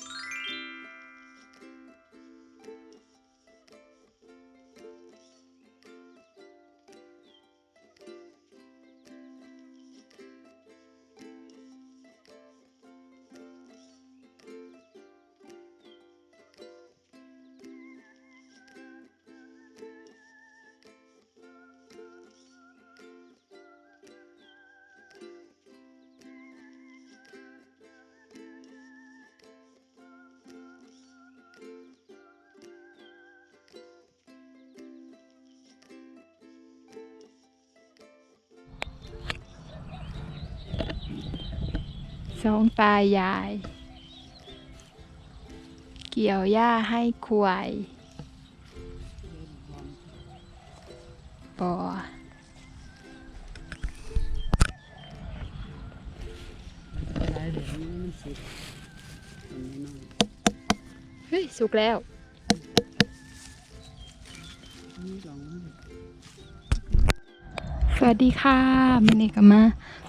you สองตายาย เกี่ยวหญ้าให้ควายปอเฮ้ย สุกแล้ว วัสดีค่ะมันนี้ก็มา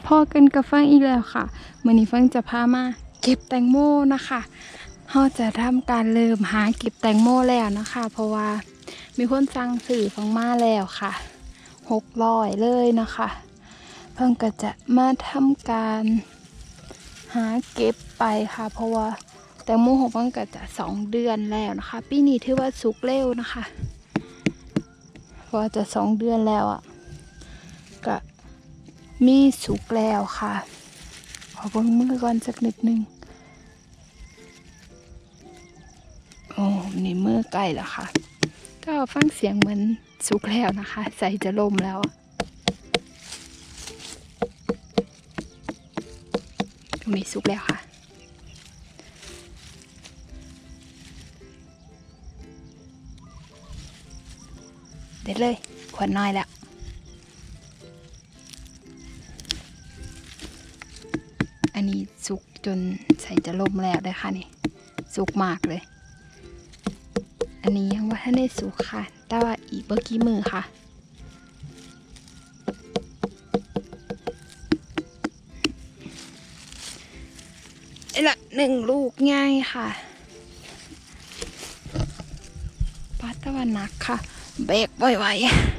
พอกันกับฟังอีกแล้วค่ะมันนี้ฟังจะพามาเก็บแตงโมนะคะเราจะทำการเริ่มหาเก็บแตงโมแล้วนะคะ เพราะว่ามีคนสั่งสื่อฟังมาแล้วค่ะหกร้อยเลยนะคะ เพิ่งก็จะมาทำการหาเก็บไปค่ะ เพราะว่าแตงโมหกมันก็จะสองเดือนแล้วนะคะปีนี้ถือว่าสุกเร็วนะคะเพราะจะสองเดือนแล้วอะ่ะ ก็มีสุกแล้วค่ะ ขอเบิ่งมือก่อนสักนิดนึงโอ้นี่มือใกล้แล้วค่ะ ก็ฟังเสียงเหมือนสุกแล้วนะคะ ใส่จะลมแล้วอะตรงนี้สุกแล้วค่ะเด็ดเลย ขวดน้อยแล้ว จนใส่จะล่มแล้วเลยค่ะนี่ สุกมากเลย อันนี้ยังว่าถ้าได้สุกค่ะ แต่ว่าอีกเมื่อกี้มือค่ะนี่ละหนึ่งลูกง่ายค่ะปัดตะวันหนักค่ะ เบรกไวๆ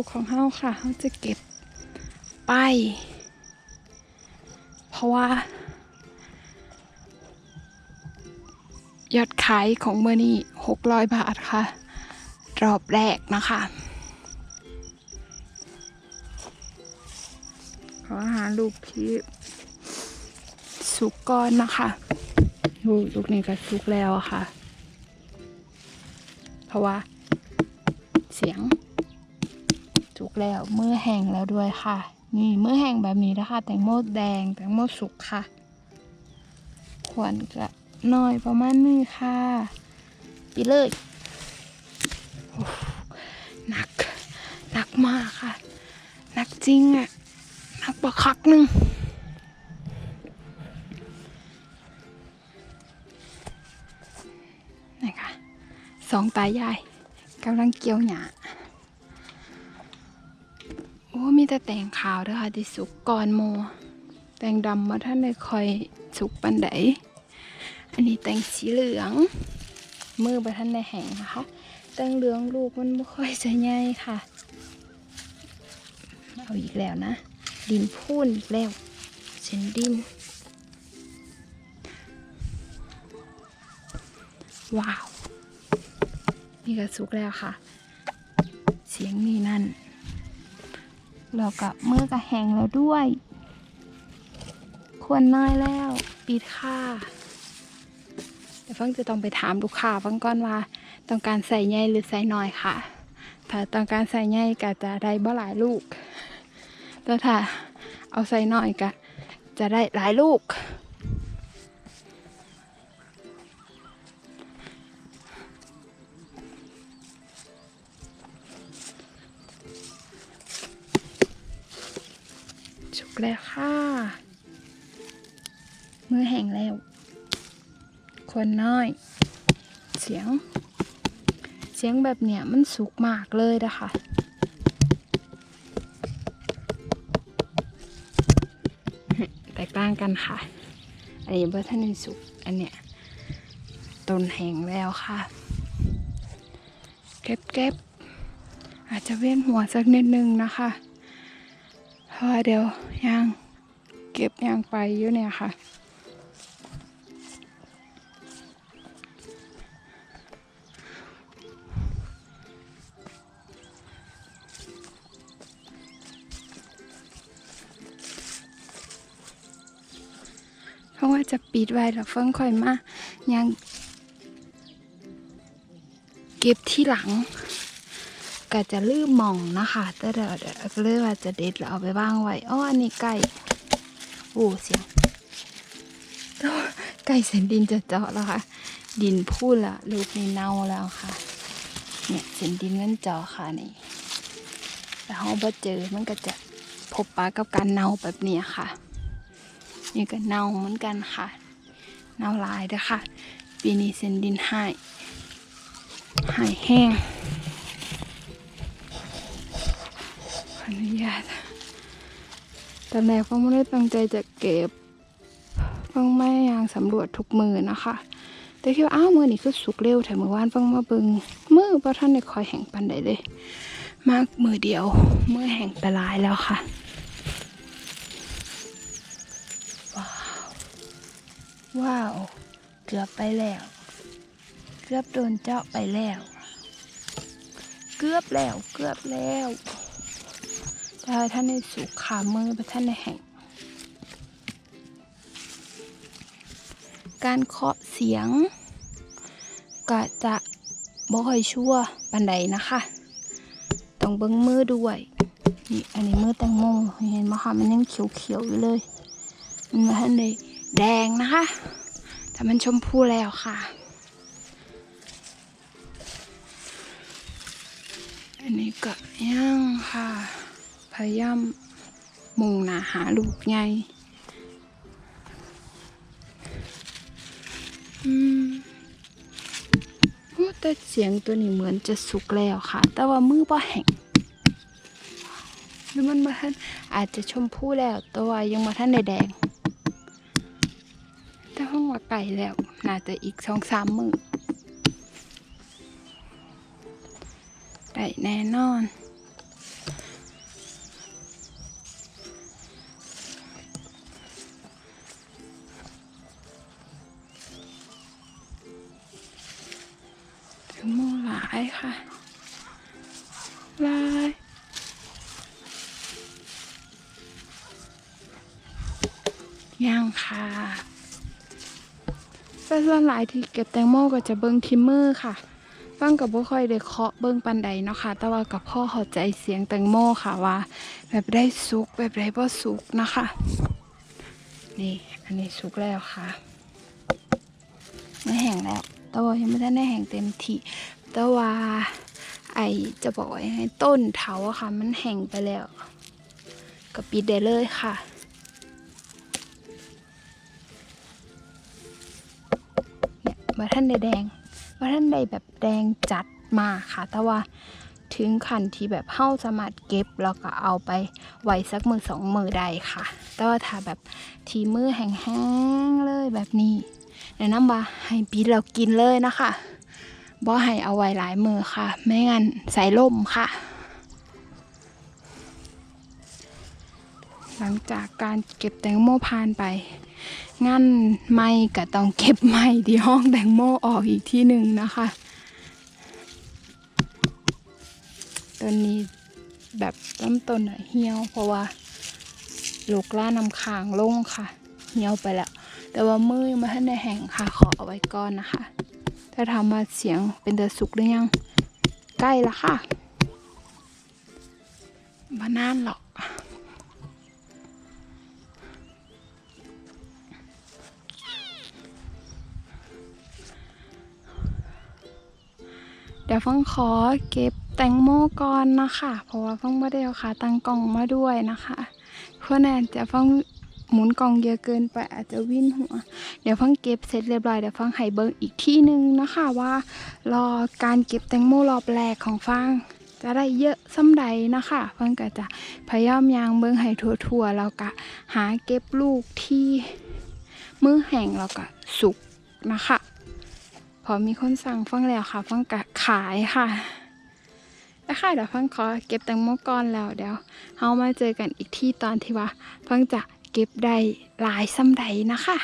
ลูกของเฮาค่ะเฮาจะเก็บไป เพราะว่า ยอดขายของเมื่อนี้หกร้อยบาทค่ะ รอบแรกนะคะขอหาลูกที่สุกก่อนนะคะลูกลูกนี้ก็สุกแล้วค่ะ เพราะว่า เสียง แล้วมือแห้งแล้วด้วยค่ะ นี่มือแห้งแบบนี้นะคะ แตงโมแดง แตงโมสุกค่ะ ขวานก็น้อยประมาณนี้ค่ะไปเลยหนักหนักมากค่ะหนักจริงอะ่ะหนักประคักหนึ่งนี่ค่ะสองตายายกำลังเกี่ยวหญ้า แต่แตงขาวเด้อค่ะที่สุกก่อนโม แตงดำมาท่านได้คอยสุกปันไดอันนี้แตงสีเหลืองมือไปท่านได้แห้งนะคะ แตงเหลืองลูกมันไม่ค่อยจะใหญ่ค่ะ เอาอีกแล้วนะ ดินพูนอีกแล้วเส้นดิน ว้าว นี่ก็สุกแล้วค่ะ เสียงนี่นั่น แล้วก็มือกะแห้งแล้วด้วย ควรน้อยแล้ว ปิดค่ะแต่ฟังจะต้องไปถามลูกค้าฟังก่อนว่า ต้องการใส่ใหญ่หรือใส่น้อยค่ะ ถ้าต้องการใส่ใหญ่ก็จะได้บ่หลายลูกแต่ถ้าเอาใส่น้อยก็จะได้หลายลูก แล้วค่ะ มือแห้งแล้ว คนน้อย เสียง เสียงแบบเนี้ยมันสุกมากเลยนะคะแตกต่างกันค่ะ อันนี้เบอร์ท่านสุก อันเนี้ยต้นแห้งแล้วค่ะ เก็บเก็บอาจจะเวียนหัวสักนิดนึงนะคะ ราะว่าเดี๋ยวยังเก็บยังไปอยู่เนี่ยค่ะเพราะว่าจะปิดไว้แล้วเฟิ่งค่อยมายังเก็บที่หลัง ก็จะลืมมองนะคะแต่เดี๋ยวเดี๋ยวก็เลยว่าจะเด็ดแล้วเอาไปวางไว้อ๋ออันนี้ไก่โอ้เสียงโอ้ไก่เส้นดินจะเจาะแล้วค่ะ ดินพูดละลูกนี่เน่าแล้วค่ะ เนี่ยเส้นดินมันเจาะค่ะนี่แต่เขาบ่เจอมันก็จะพบปะกับการเน่าแบบนี้ค่ะ นี่ก็เน่าเหมือนกันค่ะ เน่าลายด้อค่ะ ปีนี้เส้นดินหายหายแห้งาตตอนแรกฟังไม่ได้ตั้งใจจะเก็บฟังไม่ยางสำรวจทุกมือนะคะ แต่คิดว่าอ้าวมือนี่คือสุกเร็วแต่มือวานฟังมาเบิงมือเพราะท่านได้คอยแห่งปันใดเลย มากมือเดียวมือแห่งไปลายแล้วค่ะว้าวว้าว เกือบไปแล้ว เกือบโดนเจาะไปแล้ว เกือบแล้วเกือบแล้ว แต่ท่านในสุขขามือพระท่านในแห่ง การเคาะเสียง ก็จะบ่ค่อยชั่วปันใดนะคะ ต้องเบิ้งมือด้วยนี่อันนี้มือแตงโมเห็นไหมคะมันยังเขียวๆอยู่เลยมันมาท่านในแดงนะคะแต่มันชมพูแล้วค่ะ อันนี้ก็ย่างค่ะ ยายามมุงหนาหาลูกใหญ่อืมโอ้แต่เสียงตัวนี้เหมือนจะสุกแล้วค่ะ แต่ว่ามือบ่แห้งหรือมันมาท่านอาจจะชมพูแล้วแต่ว่ายังมาท่านในแดง แต่ห้องว่าไก่แล้ว น่าจะอีกสองสามมือได้แน่นอนายค่ะหลายย่างค่ะแต่ส่วนหลายที่เก็บแตงโมก็จะเบิ้งทิมเมอร์ค่ะฟังกับบ่ค่อยได้เคาะเบิ้งปันใดเนาะค่ะ แต่ว่ากับพ่อเข้าใจเสียงแตงโมค่ะว่า แบบได้สุกแบบได้บ่สุกนะคะ นี่อันนี้สุกแล้วค่ะไม่แห้งแล้วแต่ว่ายังไม่ได้แห้งเต็มที่ แต่ว่าไอจะบอกว่ายังไงต้นเถาค่ะ มันแห้งไปแล้ว ก็ปิดได้เลยค่ะเนี่ยมาท่านได้แดงว่าท่านใดแบบแดงจัดมาค่ะ แต่ว่าถึงขันที่แบบเฮ้าสามารถเก็บแล้วก็เอาไปไว้สักมือสองมือได้ค่ะ แต่ว่าถ้าแบบทีมือแห้งๆเลยแบบนี้แนะนำว่าให้ปีดเรากินเลยนะคะ บ่ให้เอาไว้หลายมือค่ะ ไม่งั้นใส่ล่มค่ะ หลังจากการเก็บแตงโมผ่านไป งั้นไม่ก็ต้องเก็บไม่ที่ห้องแตงโมออกอีกที่หนึ่งนะคะตัวนี้แบบเริ่มต้นอะเหี่ยว เพราะว่าลูกล่านำคางลงค่ะ เหี่ยวไปแล้ว แต่ว่ามือยังไม่ทันได้แห้งค่ะ ขอเอาไว้ก่อนนะคะ ถ้าถามาเสียงเป็นเดสุกหรือยัง ใกล้ละค่ะมานานหรอก เดี๋ยวฟังขอเก็บแตงโมก่อนนะคะ เพราะว่าฟังไม่ได้เอาขาตั้งกล่องมาด้วยนะคะ เพื่อนแอนจะฟังหมุนกล่องเยอะเกินไปอาจจะวิ่นหัว ดี๋ยวฟังเก็บเสร็จเรียบร้อยเดี๋ยวฟังไห้เบิงอีกที่หนึ่งนะคะว่ารอการเก็บแตงโมรอบแรกของฟังจะได้เยอะซ้ำใดนะคะเพิ่นก็จะพยายามยางเบิ่งให้ทั่วๆแล้วก็หาเก็บลูกที่มือแห้งแล้วก็สุกนะคะ พอมีคนสั่งฟังแล้วค่ะ ฟังก็ขายค่ะแล้วค่ะเดี๋ยวฟังขอเก็บแตงโมก่อนแล้วเดี๋ยวเฮามาเจอกันอีกที่ตอนที่ว่าฟังจะเก็บได้หลายซ้ำใดนะคะ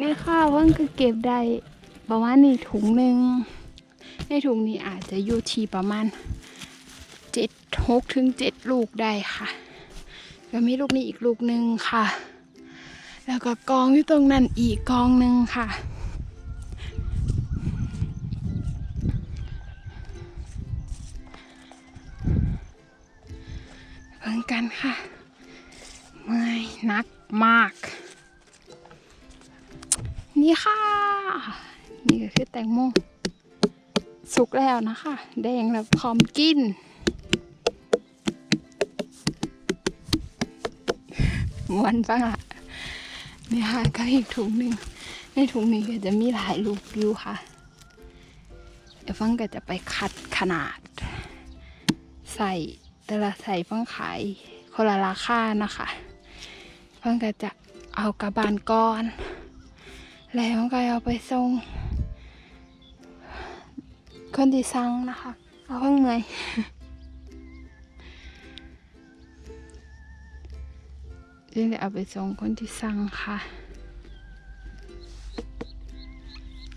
นี่ค่ะฟังก็เก็บได้ประมาณนี้ถุงหนึ่งในถุงนี้อาจจะอยู่ที่ประมาณเจ็ดหกถึงเจ็ดลูกได้ค่ะแล้วมีลูกนี้อีกลูกหนึ่งค่ะ แล้วก็กองอยู่ตรงนั้นอีกกองหนึ่งค่ะ เพิ่งกันค่ะ เมื่อยนักมาก นี่ค่ะ นี่ก็คือแตงโมสุกแล้วนะคะ แดงแล้วพร้อมกิน มวนฟังละนี่ค่ะก็อีกถุงหนึ่งในถุงนี้ก็จะมีหลายลูกอยู่ค่ะ เดี๋ยวฟังก็จะไปคัดขนาด ใส่แต่ละใส่ฟังขายคนละราคานะคะ ฟังก็จะเอากระบานก้อน แล้วก็เอาไปส่งคนที่สั่งนะคะเอาเพิ่งเหนื่อยเดี๋ยวเอาไปส่งคนที่สั่งค่ะ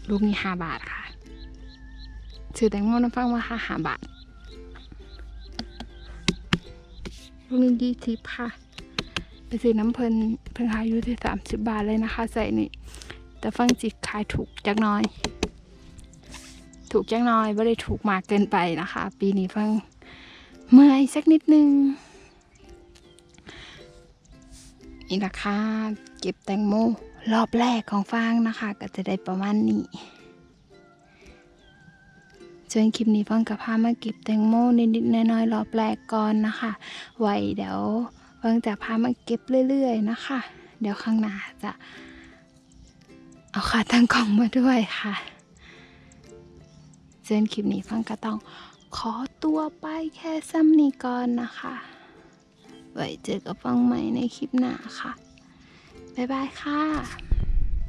ลูกนี้ห้าบาทค่ะซื้อแตงโมน้ำฟังว่าค่ะห้าบาท ลูกนี้ดีทิปค่ะ ไปซื้อน้ำเพลินเพิ่งขายอยู่ที่สามสิบบาทเลยนะคะ ใส่นี่ แต่ฟังจิขายถูกจักน้อย ถูกจังน้อยไม่ได้ถูกมากเกินไปนะคะ ปีนี้ฟังเมื่อยสักนิดนึงนี่ราคาเก็บแตงโมรอบแรกของฟางนะคะ ก็จะได้ประมาณนี้ส่วนคลิปนี้ฟังกับพามาเก็บแตงโมนิดๆน้อยๆรอบแรกก่อนนะคะ ไว้เดี๋ยวฟังจะพามาเก็บเรื่อย ๆ นะคะ เดี๋ยวข้างหน้าจะ เอาขาตั้งกล่องมาด้วยค่ะเจนคลิปนี้ฟังก็ต้องขอตัวไปแค่ซ้ำนี้ก่อนนะคะ ไว้เจอกับฟังใหม่ในคลิปหน้าค่ะ บ๊ายบายค่ะ